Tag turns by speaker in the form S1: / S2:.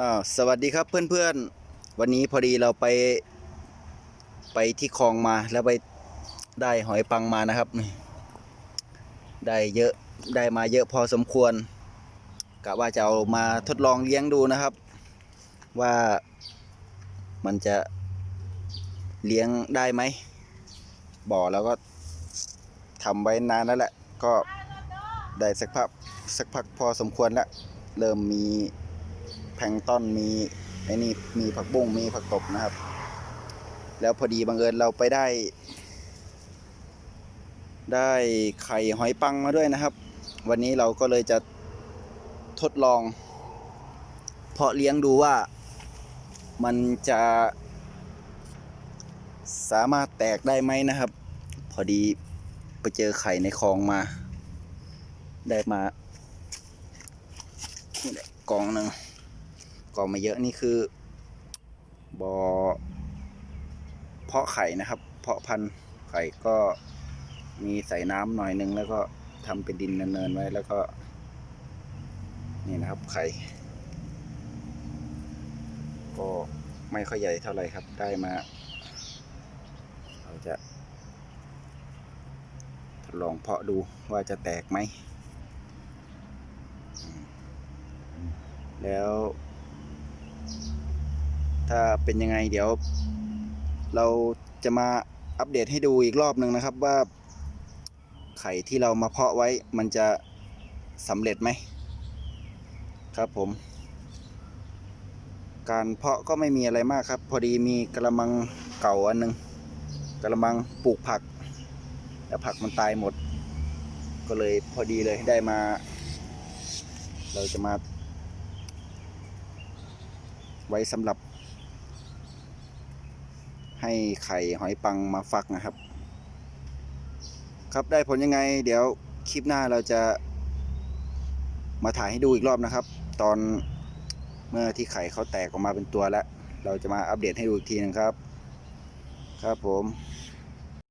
S1: อ้าวสวัสดีครับเพื่อนๆ วันนี้พอดีเราไป ไปที่คลองมาแล้วไปได้หอยปังมานะครับนี่ได้เยอะได้มาเยอะพอสมควรกะว่าจะเอามาทดลองเลี้ยงดูนะครับ ว่ามันจะเลี้ยงได้ไหมบ่อแล้วก็ทำไว้นานแล้วแหละ ก็ได้สักพักสักพักพอสมควรแล้วเริ่มมี ลงต้นมีไอ้นี่มีผักบุ้งมีผักตบนะครับ แล้วพอดีบังเอิญเราไปได้ ได้ไข่หอยปังมาด้วยนะครับ วันนี้เราก็เลยจะทดลอง เพาะเลี้ยงดูว่ามันจะสามารถแตกได้ไหมนะครับ พอดีไปเจอไข่ในคลองมา ได้มานี่แหละกองหนึ่ง กองมาเยอะนี่คือบอเพาะไข่นะครับ เพาะพันธุ์ไข่ก็มีใส่น้ำหน่อยนึง แล้วก็ทำเป็นดินเนินๆไว้แล้วก็ นี่นะครับไข่ก็ไม่ค่อยใหญ่เท่าไหร่ครับ ได้มา เราจะทดลองเพาะดูว่าจะแตกไหม แล้ว ถ้าเป็นยังไงเดี๋ยว เราจะมาอัปเดตให้ดูอีกรอบหนึ่งนะครับว่า ไข่ที่เรามาเพาะไว้มันจะสำเร็จไหมครับผม การเพาะก็ไม่มีอะไรมากครับ พอดีมีกระมังเก่าอันหนึงกระมังปลูกผัก แล้วผักมันตายหมด ก็เลยพอดีเลยได้มา เราจะมา ไว้สำหรับ ให้ไข่หอยปังมาฟักนะครับ ครับได้ผลยังไง เดี๋ยวคลิปหน้าเราจะ มาถ่ายให้ดูอีกรอบนะครับ ตอนเมื่อที่ไข่เขาแตกออกมาเป็นตัวแล้ว เราจะมาอัปเดตให้ดูอีกทีหนึงครับ ครับผม